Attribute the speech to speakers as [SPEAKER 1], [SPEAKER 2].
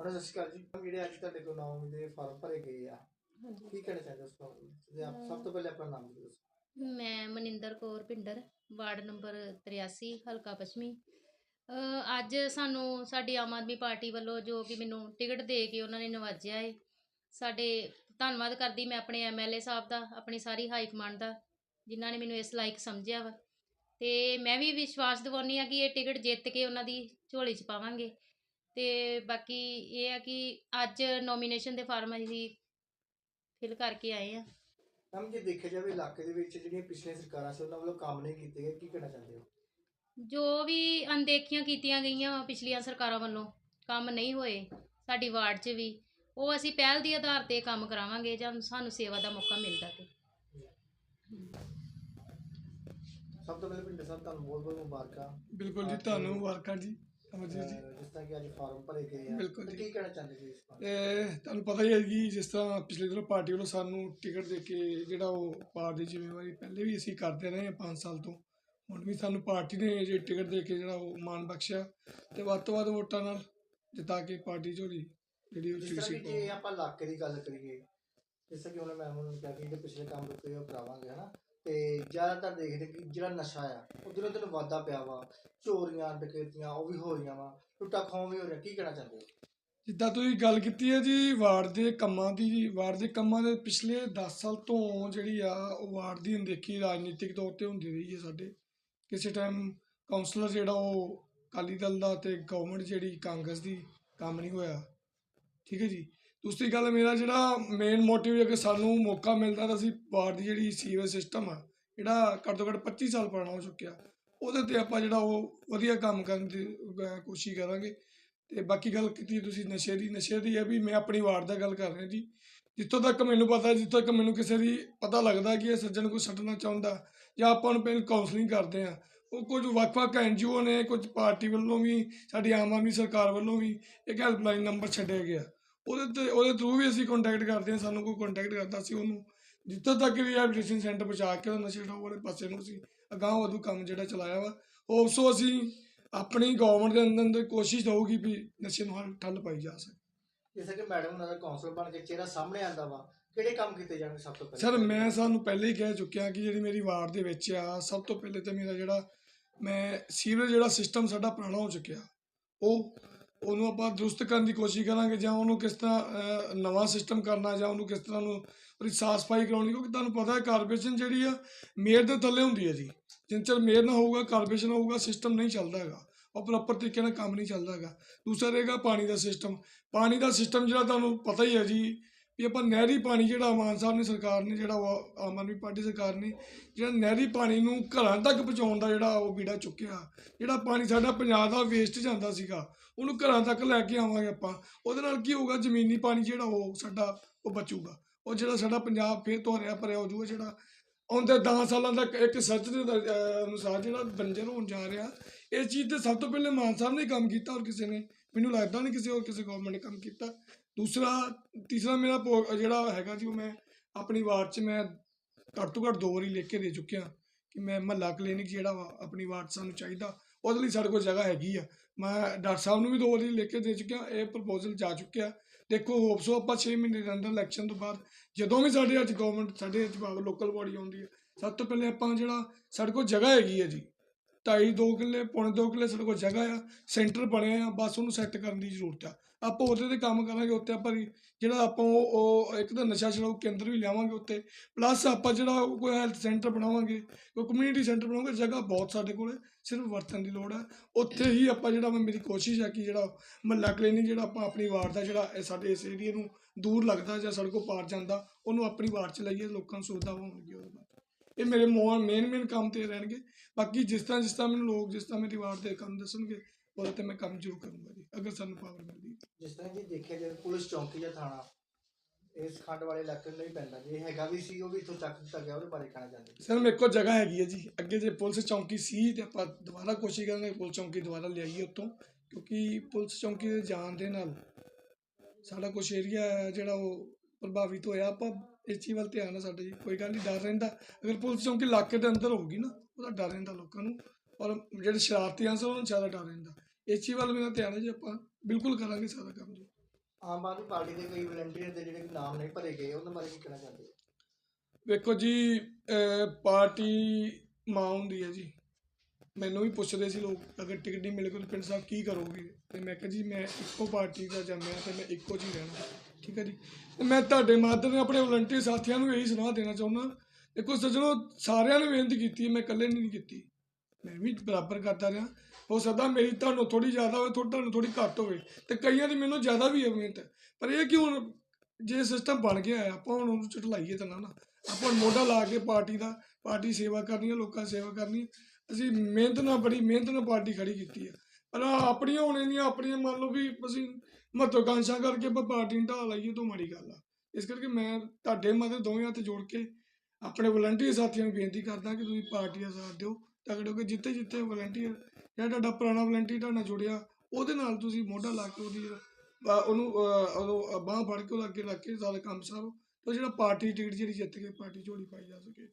[SPEAKER 1] Madam ਸਤਿ ਸ਼੍ਰੀ ਅਕਾਲ ਜੀ। ਜਿਹੜੇ ਅੱਜ ਤੁਹਾਡੇ ਕੋਲ ਨਾਮ ਦੇ ਫਾਰਮ ਭਰੇ ਗਏ ਆ
[SPEAKER 2] ਹਾਂਜੀ।
[SPEAKER 1] ਕੀ ਕਹਿਣਾ ਚਾਹੁੰਦੇ ਉਸ ਤੋਂ ਤੇ ਆਪ ਸਭ ਤੋਂ ਪਹਿਲੇ ਆਪਣਾ ਨਾਮ ਦੱਸੋ।
[SPEAKER 2] ਮੈਂ ਮਨਿੰਦਰ ਕੌਰ ਭਿੰਡਰ ਵਾਰਡ ਨੰਬਰ 83 ਹਲਕਾ ਪੱਛਮੀ। ਅ, ਅੱਜ ਸਾਨੂੰ ਸਾਡੀ ਆਮ ਆਦਮੀ ਪਾਰਟੀ ਵੱਲੋਂ ਜੋ ਕਿ ਮੈਨੂੰ ਟਿਕਟ ਦੇ ਕੇ ਉਹਨਾਂ ਨੇ ਨਵਾਜਿਆ ਹੈ ਸਾਡੇ ਧੰਨਵਾਦ ਕਰਦੀ ਮੈਂ ਆਪਣੇ ਐਮਐਲਏ ਸਾਹਿਬ ਦਾ ਆਪਣੀ ਸਾਰੀ ਹਾਈ ਕਮਾਂਡ ਦਾ ਜਿਨ੍ਹਾਂ ਨੇ ਮੈਨੂੰ ਇਸ ਲਾਇਕ ਸਮਝਿਆ ਵਾ। ਤੇ ਮੈਂ ਵੀ ਵਿਸ਼ਵਾਸ ਦਿਵਾਉਂਦੀ ਆ ਕਿ ਇਹ ਟਿਕਟ ਜਿੱਤ ਕੇ ਉਹਨਾਂ ਦੀ ਝੋਲੀ 'ਚ ਪਾਵਾਂਗੇ। ਤੇ ਬਾਕੀ ਇਹ ਆ ਕਿ ਅੱਜ ਨੋਮੀਨੇਸ਼ਨ ਦੇ ਫਾਰਮ ਅਸੀਂ ਫਿਲ ਕਰਕੇ ਆਏ ਆ।
[SPEAKER 1] ਮੈਮ ਜੇ ਦੇਖਿਆ ਜਾਵੇ ਇਲਾਕੇ ਦੇ ਵਿੱਚ ਜਿਹੜੀਆਂ ਪਿਛਲੀਆਂ ਸਰਕਾਰਾਂ ਸੀ ਉਹਨਾਂ ਵੱਲੋਂ ਕੰਮ ਨਹੀਂ ਕੀਤੇ ਗਏ ਕੀ ਕਹਿਣਾ ਚਾਹੁੰਦੇ ਹੋ?
[SPEAKER 2] ਜੋ ਵੀ ਅਣਦੇਖੀਆਂ ਕੀਤੀਆਂ ਗਈਆਂ ਵਾ ਪਿਛਲੀਆਂ ਸਰਕਾਰਾਂ ਵੱਲੋਂ ਕੰਮ ਨਹੀਂ ਹੋਏ ਸਾਡੀ ਵਾਰਡ 'ਚ ਵੀ ਉਹ ਅਸੀਂ ਪਹਿਲ ਦੀ ਆਧਾਰ ਤੇ ਕੰਮ ਕਰਾਵਾਂਗੇ ਜਦ ਸਾਨੂੰ ਸੇਵਾ ਦਾ ਮੌਕਾ ਮਿਲਦਾ ਤੇ।
[SPEAKER 1] ਸਭ ਤੋਂ ਪਹਿਲੇ ਪਿੰਡ ਸਾਹਿਬ ਤੁਹਾਨੂੰ ਬਹੁਤ ਬਹੁਤ ਮੁਬਾਰਕਾਂ।
[SPEAKER 3] ਬਿਲਕੁਲ ਜੀ ਤੁਹਾਨੂੰ ਮੁਬਾਰਕਾਂ ਜੀ। ਅਮਰਜੀਤ ਜੀ?
[SPEAKER 1] ਅਹ ਜਿਸ ਤਰ੍ਹਾਂ ਕਿ ਅੱਜ ਫਾਰਮ ਭਰੇ ਗਏ ਆ।
[SPEAKER 3] ਬਿਲਕੁਲ
[SPEAKER 1] ਤੇ
[SPEAKER 3] ਜੀ।
[SPEAKER 1] ਕੀ ਕਹਿਣਾ ਚਾਹੁੰਦੇ ਜੀ ਇਸ ਬਾਰੇ?
[SPEAKER 3] ਇਹ ਤੁਹਾਨੂੰ ਪਤਾ ਹੀ ਹੈ ਕਿ ਜਿਸ ਤਰ੍ਹਾਂ ਪਿਛਲੇ ਦਿਨੋਂ ਪਾਰਟੀ ਵੱਲੋਂ ਸਾਨੂੰ ਟਿਕਟ ਦੇ ਕੇ ਜਿਹੜਾ ਉਹ ਪਾਰਟੀ ਦੀ ਜ਼ਿੰਮੇਵਾਰੀ ਪਹਿਲੇ ਵੀ ਅਸੀਂ ਕਰਦੇ ਰਹੇ ਹਾਂ 5 ਸਾਲ ਤੋਂ। ਹੁਣ ਵੀ ਸਾਨੂੰ ਪਾਰਟੀ ਨੇ ਜੇ ਟਿਕਟ ਦੇ ਕੇ ਜਿਹੜਾ ਉਹ ਮਾਣ ਬਖਸ਼ਿਆ। ਤੇ ਵੱਧ ਤੋਂ ਵੱਧ ਵੋਟਾਂ ਨਾਲ ਜਿਤਾ ਕੇ ਪਾਰਟੀ ਝੋਲੀ ਜਿਹੜੀ ਉਹ
[SPEAKER 1] ਜਿਸ
[SPEAKER 3] ਚੀਜ਼
[SPEAKER 1] ਤਰ੍ਹਾਂ
[SPEAKER 3] ਸੀ
[SPEAKER 1] ਕਿ ਜੇ ਆਪਾਂ ਇਲਾਕੇ ਦੀ ਗੱਲ ਕਰੀਏ ਜਿਸ ਤਰ੍ਹਾਂ ਕਿ ਉਹਨੇ ਮੈਮ ਨੂੰ ਕਿਹਾ ਕਿ ਜਿਹੜੇ ਪਿਛਲੇ ਕੰਮ ਰੁਕੇ ਉਹ ਕਰਾਵਾਂਗੇ ਹਨਾ? ਤੇ ਜ਼ਿਆਦਾਤਰ ਦੇਖਦੇ ਕਿ ਜਿਹੜਾ ਨਸ਼ਾ ਆ ਉਹ ਦਿਨੋਂ ਦਿਨ ਵਾਧਾ ਪਿਆ ਵਾ, ਚੋਰੀਆਂ, ਡਕੈਤੀਆਂ, ਉਹ ਵੀ ਹੋ ਰਹੀਆਂ ਵਾ, ਲੁੱਟਾਂ ਖੋਹਾਂ ਵੀ ਹੋ ਰਹੀਆਂ, ਕੀ ਕਹਿਣਾ ਚਾਹੁੰਦੇ ਹੋ?
[SPEAKER 3] ਜਿੱਦਾਂ ਤੁਸੀਂ ਗੱਲ ਕੀਤੀ ਹੈ ਜੀ ਵਾਰਡ ਦੇ ਕੰਮਾਂ ਦੀ ਜੀ ਵਾਰਡ ਦੇ ਕੰਮਾਂ ਦੇ ਪਿਛਲੇ 10 ਸਾਲ ਤੋਂ ਜਿਹੜੀ ਆ, ਉਹ ਵਾਰਡ ਦੀ ਅਣਦੇਖੀ ਰਾਜਨੀਤਿਕ ਤੌਰ ਤੇ ਹੁੰਦੀ ਰਹੀ ਹੈ ਸਾਡੇ। ਕਿਸੇ ਟਾਈਮ ਕਾਉਂਸਲਰ ਜਿਹੜਾ ਉਹ ਅਕਾਲੀ ਦਲ ਦਾ ਤੇ ਗਵਰਨਮੈਂਟ ਜਿਹੜੀ ਕਾਂਗਰਸ ਦੀ ਕੰਮ ਨਹੀਂ ਹੋਇਆ। ਠੀਕ ਹੈ ਜੀ? ਦੂਸਰੀ ਗੱਲ ਮੇਰਾ ਜਿਹੜਾ ਮੇਨ ਮੋਟਿਵ ਹੈ ਕਿ ਸਾਨੂੰ ਮੌਕਾ ਮਿਲਦਾ ਤਾਂ ਅਸੀਂ ਵਾਰਡ ਦੀ ਜਿਹੜੀ ਸੀਵਰੇਜ ਸਿਸਟਮ ਆ ਜਿਹੜਾ ਘੱਟ ਤੋਂ ਘੱਟ 25 ਸਾਲ ਪੁਰਾਣਾ ਹੋ ਚੁੱਕਿਆ ਉਹਦੇ ਤੇ ਆਪਾਂ ਜਿਹੜਾ ਉਹ ਵਧੀਆ ਕੰਮ ਕਰਨ ਦੀ ਅਹ, ਕੋਸ਼ਿਸ਼ ਕਰਾਂਗੇ। ਤੇ ਬਾਕੀ ਗੱਲ ਕੀਤੀ ਤੁਸੀਂ ਨਸ਼ੇ ਦੀ ਨਸ਼ੇ ਦੀ ਹੈ ਵੀ ਮੈਂ ਆਪਣੀ ਵਾਰਡ ਦਾ ਗੱਲ ਕਰ ਰਿਹਾ ਜੀ। ਜਿੱਥੋਂ ਤੱਕ ਮੈਨੂੰ ਪਤਾ ਜਿੱਥੋਂ ਤੱਕ ਮੈਨੂੰ ਕਿਸੇ ਦੀ ਪਤਾ ਲੱਗਦਾ ਕਿ ਇਹ ਸੱਜਣ ਕੋਈ ਛੱਡਣਾ ਚਾਹੁੰਦਾ ਜਾਂ ਆਪਾਂ ਨੂੰ ਪਹਿਲਾਂ ਕਾਉਂਸਲਿੰਗ ਕਰਦੇ ਆ ਉਹ ਕੁਝ ਵੱਖ-ਵੱਖ ਐਨਜੀਓ ਨੇ ਕੁਝ ਪਾਰਟੀ ਵੱਲੋਂ ਵੀ ਸਾਡੀ ਆਮ ਆਦਮੀ ਸਰਕਾਰ ਵੱਲੋਂ ਵੀ ਇੱਕ ਹੈਲਪਲਾਈਨ ਨੰਬਰ ਛੱਡਿਆ ਗਿਆ। ਉਹਦੇ ਤੇ ਉਹਦੇ ਥਰੂ ਵੀ ਅਸੀਂ ਕੰਟੈਕਟ ਕਰਦੇ ਹਾਂ ਸਾਨੂੰ ਕੋਈ ਕੰਟੈਕਟ ਕਰਦਾ ਸੀ ਉਹਨੂੰ। ਜਿੱਥੋਂ ਤੱਕ ਰਿਹੈਬਿਲਿਟੇਸ਼ਨ ਸੈਂਟਰ ਪਹੁੰਚਾ ਕੇ ਉਹ ਨਸ਼ੇ ਛਡਾਊ ਵਾਲੇ ਪਾਸੇ ਨੂੰ ਅਸੀਂ ਅਗਾਂਹ ਵਧੂ ਕੰਮ ਜਿਹੜਾ ਚਲਾਇਆ ਵਾ ਹੋਪਸੋ ਅਸੀਂ ਆਪਣੀ ਗਵਰਨਮੈਂਟ ਦੇ ਅੰਦਰ ਅੰਦਰ ਕੋਸ਼ਿਸ਼ ਹੋਊਗੀ ਵੀ ਨਸ਼ੇ ਨੂੰ ਹੱਲ ਠੱਲ ਪਾਈ ਜਾ ਸਕੇ।
[SPEAKER 1] ਤਰ੍ਹਾਂ ਕਿ ਮੈਡਮ ਉਹਨਾਂ ਦਾ ਕਾਉਂਸਲਰ ਬਣ ਕੇ ਚਿਹਰਾ ਸਾਹਮਣੇ ਆਂਦਾ ਵਾ ਕਿਹੜੇ ਕੰਮ ਕੀਤੇ ਜਾਣਗੇ ਸਭ ਤੋਂ ਪਹਿਲੇ?
[SPEAKER 3] ਸਰ ਮੈਂ ਸਾਨੂੰ ਪਹਿਲੇ ਹੀ ਕਹਿ ਚੁੱਕਿਆ ਕਿ ਜਿਹੜੀ ਮੇਰੀ ਵਾਰਡ ਦੇ ਵਿੱਚ ਆ ਸਭ ਤੋਂ ਪਹਿਲੇ ਤਾਂ ਮੇਰਾ ਜਿਹੜਾ ਮੈਂ ਸੀਵਰੇਜ ਜਿਹੜਾ ਸਿਸਟਮ ਸਾਡਾ ਪੁਰਾਣਾ ਹੋ ਚੁੱਕਿਆ ਉਹ ਉਹਨੂੰ ਆਪਾਂ ਦਰੁਸਤ ਕਰਨ ਦੀ ਕੋਸ਼ਿਸ਼ ਕਰਾਂਗੇ ਜਾਂ ਉਹਨੂੰ ਕਿਸ ਤਰ੍ਹਾਂ ਨਵਾਂ ਸਿਸਟਮ ਕਰਨਾ ਜਾਂ ਉਹਨੂੰ ਕਿਸ ਤਰ੍ਹਾਂ ਨੂੰ ਉਹਦੀ ਸਾਫ਼ ਸਫ਼ਾਈ ਕਰਾਉਣੀ, ਕਿਉਂਕਿ ਤੁਹਾਨੂੰ ਪਤਾ ਹੈ ਕਾਰਪੋਰੇਸ਼ਨ ਜਿਹੜੀ ਆ ਮੇਅਰ ਦੇ ਥੱਲੇ ਹੁੰਦੀ ਹੈ ਜੀ। ਜਿੰਨ ਚਿਰ ਮੇਅਰ ਨਾ ਹੋਊਗਾ ਕਾਰਪੋਰੇਸ਼ਨ ਹੋਊਗਾ ਸਿਸਟਮ ਨਹੀਂ ਚੱਲਦਾ ਹੈਗਾ। ਉਹ ਪ੍ਰੋਪਰ ਤਰੀਕੇ ਨਾਲ ਕੰਮ ਨਹੀਂ ਚੱਲਦਾ ਹੈਗਾ। ਦੂਸਰਾ ਰਹੇਗਾ ਪਾਣੀ ਦਾ ਸਿਸਟਮ ਪਾਣੀ ਦਾ ਸਿਸਟਮ ਜਿਹੜਾ ਤੁਹਾਨੂੰ ਪਤਾ ਹੀ ਹੈ ਜੀ, ਵੀ ਆਪਾਂ ਨਹਿਰੀ ਪਾਣੀ ਜਿਹੜਾ ਮਾਨ ਸਾਹਿਬ ਨੇ, ਸਰਕਾਰ ਨੇ ਜਿਹੜਾ ਉਹ ਆਮ ਆਦਮੀ ਪਾਰਟੀ ਸਰਕਾਰ ਨੇ, ਜਿਹੜਾ ਨਹਿਰੀ ਪਾਣੀ ਨੂੰ ਘਰਾਂ ਤੱਕ ਪਹੁੰਚਾਉਣ ਦਾ ਜਿਹੜਾ ਉਹ ਬੀੜਾ ਚੁੱਕਿਆ। ਜਿਹੜਾ ਪਾਣੀ ਸਾਡਾ ਪੰਜਾਬ ਦਾ ਵੇਸਟ ਜਾਂਦਾ ਸੀਗਾ ਉਹਨੂੰ ਘਰਾਂ ਤੱਕ ਲੈ ਕੇ ਆਵਾਂਗੇ ਆਪਾਂ। ਉਹਦੇ ਨਾਲ ਕੀ ਹੋਊਗਾ, ਜ਼ਮੀਨੀ ਪਾਣੀ ਜਿਹੜਾ ਉਹ ਸਾਡਾ, ਉਹ ਬਚੂਗਾ। ਉਹ ਜਿਹੜਾ ਸਾਡਾ ਪੰਜਾਬ ਫੇਰ ਤੋਂ ਭਰਿਆ ਹੋ ਜਾਊਗਾ ਜਿਹੜਾ। ਆਉਂਦੇ 10 ਸਾਲਾਂ ਦਾ ਇੱਕ ਸਰਚ ਦੇ ਅਨੁਸਾਰ ਜਿਹੜਾ ਬੰਜਰ ਹੋਣ ਜਾ ਰਿਹਾ ਇਸ ਚੀਜ਼ ਤੇ ਸਭ ਤੋਂ ਪਹਿਲੇ ਮਾਨ ਸਾਹਿਬ ਨੇ ਕੰਮ ਕੀਤਾ ਔਰ ਕਿਸੇ ਨੇ। ਮੈਨੂੰ ਲੱਗਦਾ ਨਹੀਂ ਕਿਸੇ ਹੋਰ ਕਿਸੇ ਗਵਰਨਮੈਂਟ ਨੇ ਕੰਮ ਕੀਤਾ। ਦੂਸਰਾ, ਤੀਸਰਾ ਮੇਰਾ ਜਿਹੜਾ ਹੈਗਾ ਜੀ ਉਹ ਮੈਂ ਆਪਣੀ ਵਾਰਡ 'ਚ ਮੈਂ ਘੱਟ ਤੋਂ ਘੱਟ ਦੋ ਵਾਰੀ ਲਿਖ ਕੇ ਦੇ ਚੁੱਕਿਆ ਕਿ ਮੈਂ ਮਹੱਲਾ ਕਲੀਨਿਕ ਜਿਹੜਾ ਵਾ, ਆਪਣੀ ਵਾਰਡ 'ਚ ਸਾਨੂੰ ਚਾਹੀਦਾ। ਉਹਦੇ ਲਈ ਸਾਡੇ ਕੋਲ ਜਗ੍ਹਾ ਹੈਗੀ ਆ। ਮੈਂ ਡਾਕਟਰ ਸਾਹਿਬ ਨੂੰ ਵੀ ਦੋ ਵਾਰੀ ਲੈ ਕੇ ਦੇ ਚੁੱਕਿਆ, ਇਹ ਪ੍ਰਪੋਜ਼ਲ ਜਾ ਚੁੱਕਿਆ। ਦੇਖੋ ਹੋਪਸੋ ਆਪਾਂ 6 ਮਹੀਨੇ ਦੇ ਅੰਦਰ ਇਲੈਕਸ਼ਨ ਤੋਂ ਬਾਅਦ ਜਦੋਂ ਵੀ ਸਾਡੇ ਅੱਜ ਗਵਰਨਮੈਂਟ ਸਾਡੇ ਜਵਾਬ ਲੋਕਲ ਬਾਡੀ ਆਉਂਦੀ ਹੈ ਸਭ ਤੋਂ ਪਹਿਲੇ ਆਪਾਂ ਜਿਹੜਾ ਸਾਡੇ ਕੋਲ ਜਗ੍ਹਾ ਹੈਗੀ ਹੈ ਜੀ। ਢਾਈ ਦੋ ਕਿੱਲੇ, ਪੌਣੇ ਦੋ ਕਿੱਲੇ ਸਾਡੇ ਕੋਲ ਜਗ੍ਹਾ ਆ ਸੈਂਟਰ ਬਣਿਆ ਆ, ਬਸ ਉਹਨੂੰ ਸੈੱਟ ਕਰਨ ਦੀ ਜ਼ਰੂਰਤ ਆ। ਆਪਾਂ ਉਹਦੇ ਤੇ ਕੰਮ ਕਰਾਂਗੇ ਉੱਤੇ ਆਪਾਂ ਵੀ ਜਿਹੜਾ ਆਪਾਂ ਉਹ ਉਹ ਇੱਕ ਤਾਂ ਨਸ਼ਾ ਛਡਾਊ ਕੇਂਦਰ ਵੀ ਲਿਆਵਾਂਗੇ ਉੱਤੇ ਪਲੱਸ ਆਪਾਂ ਜਿਹੜਾ ਉਹ ਕੋਈ ਹੈਲਥ ਸੈਂਟਰ ਬਣਾਵਾਂਗੇ, ਕੋਈ ਕਮਿਊਨਿਟੀ ਸੈਂਟਰ ਬਣਾਵਾਂਗੇ, ਜਗ੍ਹਾ ਬਹੁਤ ਸਾਡੇ ਕੋਲ ਸਿਰਫ ਵਰਤਣ ਦੀ ਲੋੜ ਹੈ। ਉੱਥੇ ਹੀ ਆਪਾਂ ਜਿਹੜਾ ਮੇਰੀ ਕੋਸ਼ਿਸ਼ ਹੈ ਕਿ ਜਿਹੜਾ ਮਹੱਲਾ ਕਲੀਨਿਕ ਜਿਹੜਾ ਆਪਾਂ ਆਪਣੀ ਵਾਰਡ ਦਾ ਜਿਹੜਾ ਇਹ ਸਾਡੇ ਇਸ ਏਰੀਏ ਨੂੰ ਦੂਰ ਲੱਗਦਾ ਜਾਂ ਸਾਡੇ ਪਾਰ ਜਾਂਦਾ, ਉਹਨੂੰ ਆਪਣੀ ਵਾਰਡ 'ਚ ਲਈਏ, ਲੋਕਾਂ ਨੂੰ ਸੁਵਿਧਾ ਹੋਣਗੀ ਉਹਦੇ ਬਾਅਦ ਇਹ ਮੇਰੇ ਮੇਨ ਮੇਨ ਕੰਮ ਤੇ ਰਹਿਣਗੇ। ਬਾਕੀ ਜਿਸ ਤਰ੍ਹਾਂ ਜਿਸ ਤਰ੍ਹਾਂ ਮੈਨੂੰ ਲੋਕ ਜਿਸ ਤਰ੍ਹਾਂ ਮੇਰੀ ਵਾਰਡ ਦੇ ਕੰਮ ਦੱਸਣਗੇ ਉਹਦੇ ਤੇ ਮੈਂ ਕੰਮ ਜ਼ਰੂਰ ਕਰੂੰਗਾ ਜੀ ਅਗਰ ਸਾਨੂੰ ਪਾਵਰ ਮਿਲਦੀ
[SPEAKER 1] ਜਿਸ ਤਰ੍ਹਾਂ ਜੀ ਦੇਖਿਆ ਜਾਵੇ ਪੁਲਿਸ ਚੌਂਕੀ ਜਾਂ ਥਾਣਾ ਇਸ ਖੰਡ ਵਾਲੇ ਇਲਾਕੇ ਨਹੀਂ ਪੈਂਦਾ ਜੇ। ਹੈਗਾ ਵੀ ਸੀ ਉਹ ਵੀ ਇੱਥੋਂ ਚੱਕ ਦਿੱਤਾ ਗਿਆ ਉਹਦੇ ਬਾਰੇ ਕਹਿਣਾ ਚਾਹੁੰਦੇ
[SPEAKER 3] ਸਰ ਮੇਰੇ ਕੋਲ ਜਗ੍ਹਾ ਹੈਗੀ ਹੈ ਜੀ। ਅੱਗੇ ਜੇ ਪੁਲਿਸ ਚੌਂਕੀ ਸੀ ਤੇ ਆਪਾਂ ਦੁਬਾਰਾ ਕੋਸ਼ਿਸ਼ ਕਰਾਂਗੇ ਪੁਲਿਸ ਚੌਂਕੀ ਦੁਬਾਰਾ ਲਿਆਈਏ ਉੱਥੋਂ ਕਿਉਂਕਿ ਪੁਲਿਸ ਚੌਂਕੀ ਦੇ ਜਾਣ ਦੇ ਨਾਲ ਸਾਡਾ ਕੁਛ ਏਰੀਆ ਜਿਹੜਾ ਉਹ ਪ੍ਰਭਾਵਿਤ ਹੋਇਆ। ਆਪਾਂ ਇਸ ਚੀਜ਼ ਵੱਲ ਧਿਆਨ ਹੈ ਸਾਡੇ ਜੀ ਕੋਈ ਗੱਲ ਨਹੀਂ ਡਰ ਰਹਿੰਦਾ। ਅਗਰ ਪੁਲਿਸ ਚੌਂਕੀ ਇਲਾਕੇ ਦੇ ਅੰਦਰ ਹੋਊਗੀ ਨਾ ਉਹਦਾ ਡਰ ਰਹਿੰਦਾ ਲੋਕਾਂ ਨੂੰ। ਔਰ ਜਿਹੜੇ ਸ਼ਰਾਰਤੀ ਅੰਸਰ ਉਹਨਾਂ ਨੂੰ ਜ਼ਿਆਦਾ ਡਰ ਰਹਿੰਦਾ। ਇਸ ਚੀਜ਼ ਵੱਲ ਮੇਰਾ ਧਿਆਨ ਹੈ ਜੀ ਆਪਾਂ ਬਿਲਕੁਲ ਕਰਾਂਗੇ ਸਾਰਾ ਕੰਮ ਜੀ।
[SPEAKER 1] ਆਮ ਆਦਮੀ ਪਾਰਟੀ ਦੇ ਕਈ ਵਲੰਟੀਅਰ ਦੇ ਜਿਹੜੇ ਨਾਮ ਨਹੀਂ ਭਰੇ ਗਏ ਉਹਨਾਂ ਬਾਰੇ ਕੀ ਕਹਿਣਾ ਚਾਹੁੰਦੇ ਹੋ?
[SPEAKER 3] ਵੇਖੋ ਜੀ ਪਾਰਟੀ ਮਾਂ ਹੁੰਦੀ ਹੈ ਜੀ। ਮੈਨੂੰ ਵੀ ਪੁੱਛਦੇ ਸੀ ਲੋਕ ਅਗਰ ਟਿਕਟ ਨਹੀਂ ਮਿਲੇ ਤਾਂ ਪਿੰਡ ਸਾਹਿਬ ਕੀ ਕਰੋਗੇ? ਤੇ ਮੈਂ ਕਿਹਾ ਜੀ ਮੈਂ ਇੱਕੋ ਪਾਰਟੀ ਦਾ ਜੰਮਿਆ ਤੇ ਮੈਂ ਇੱਕੋ ਹੀ ਰਹਿਣਾ। ਠੀਕ ਹੈ ਜੀ। ਤੇ ਮੈਂ ਤੁਹਾਡੇ ਮਾਧਿਅਮ ਨਾਲ ਆਪਣੇ ਵਲੰਟੀਅਰ ਸਾਥੀਆਂ ਨੂੰ ਇਹੀ ਸਲਾਹ ਦੇਣਾ ਚਾਹੁੰਦਾ ਦੇਖੋ ਸੱਜਣੋ ਸਾਰਿਆਂ ਨੇ ਮਿਹਨਤ ਕੀਤੀ ਹੈ, ਮੈਂ ਇਕੱਲੇ ਨਹੀਂ ਕੀਤੀ। ਮੈਂ ਵੀ ਬਰਾਬਰ ਕਰਦਾ ਰਿਹਾ। ਹੋ ਸਕਦਾ ਮੇਰੀ ਤੁਹਾਨੂੰ ਥੋੜੀ ਜ਼ਿਆਦਾ ਹੋਵੇ ਥੋੜੀ ਤੁਹਾਨੂੰ ਥੋੜੀ ਘੱਟ ਹੋਵੇ ਤੇ ਕਈਆਂ ਦੀ ਮੈਨੂੰ ਜ਼ਿਆਦਾ ਵੀ ਹੈ ਮਿਹਨਤ। ਪਰ ਇਹ ਕਿ ਹੁਣ ਜੇ ਸਿਸਟਮ ਬਣ ਗਿਆ ਹੈ ਆਪਾਂ ਹੁਣ ਉਹਨੂੰ ਝਟਲਾਈਏ ਤਾਂ ਨਾ ਨਾ। ਆਪਾਂ ਹੁਣ ਮੋਢਾ ਲਾ ਕੇ ਪਾਰਟੀ ਦਾ ਪਾਰਟੀ ਸੇਵਾ ਕਰਨੀ ਹੈ ਲੋਕਾਂ ਦੀ ਸੇਵਾ ਕਰਨੀ ਹੈ। ਅਸੀਂ ਮਿਹਨਤ ਨਾਲ ਬੜੀ ਮਿਹਨਤ ਨਾਲ ਪਾਰਟੀ ਖੜੀ ਕੀਤੀ ਹੈ। ਪਰ ਆਪਣੀਆਂ ਹੋਣੇ ਦੀਆਂ ਆਪਣੀਆਂ ਮੰਨ ਲਓ ਵੀ ਅਸੀਂ ਮਹੱਤਵਕਾਂਸ਼ਾ ਕਰਕੇ ਆਪਾਂ ਪਾਰਟੀ ਨੂੰ ਢਾਹ ਲਾਈਏ ਤੋਂ ਮਾੜੀ ਗੱਲ ਆ। ਇਸ ਕਰਕੇ ਮੈਂ ਤੁਹਾਡੇ ਮਦਦ ਦੋਵੇਂ ਹੱਥ ਜੋੜ ਕੇ ਆਪਣੇ ਵਲੰਟੀਅਰ ਸਾਥੀਆਂ ਨੂੰ ਬੇਨਤੀ ਕਰਦਾ ਕਿ ਤੁਸੀਂ ਪਾਰਟੀ ਦਾ ਸਾਥ ਦਿਓ ਤਗੜੇ ਹੋ ਕੇ ਜਿੱਥੇ ਜਿੱਥੇ ਵਲੰਟੀਅਰ ਜਿਹੜਾ ਤੁਹਾਡਾ ਪੁਰਾਣਾ ਵਲੰਟੀਅਰ ਤੁਹਾਡਾ ਜੁੜਿਆ ਉਹਦੇ ਨਾਲ ਤੁਸੀਂ ਮੋਢਾ ਲਾ ਕੇ ਉਹਦੀ ਉਹਨੂੰ ਅਹ, ਉਹਨੂੰ ਬਾਹ ਫੜ ਕੇ ਉਹ ਅੱਗੇ ਲੱਗ ਕੇ ਸਾਰਾ ਕੰਮ ਸਾਰੋ ਤੇ ਜਿਹੜਾ ਪਾਰਟੀ ਟਿਕਟ ਜਿਹੜੀ ਜਿੱਤ ਕੇ ਪਾਰਟੀ ਝੋਲੀ ਪਾਈ ਜਾ ਸਕੇ।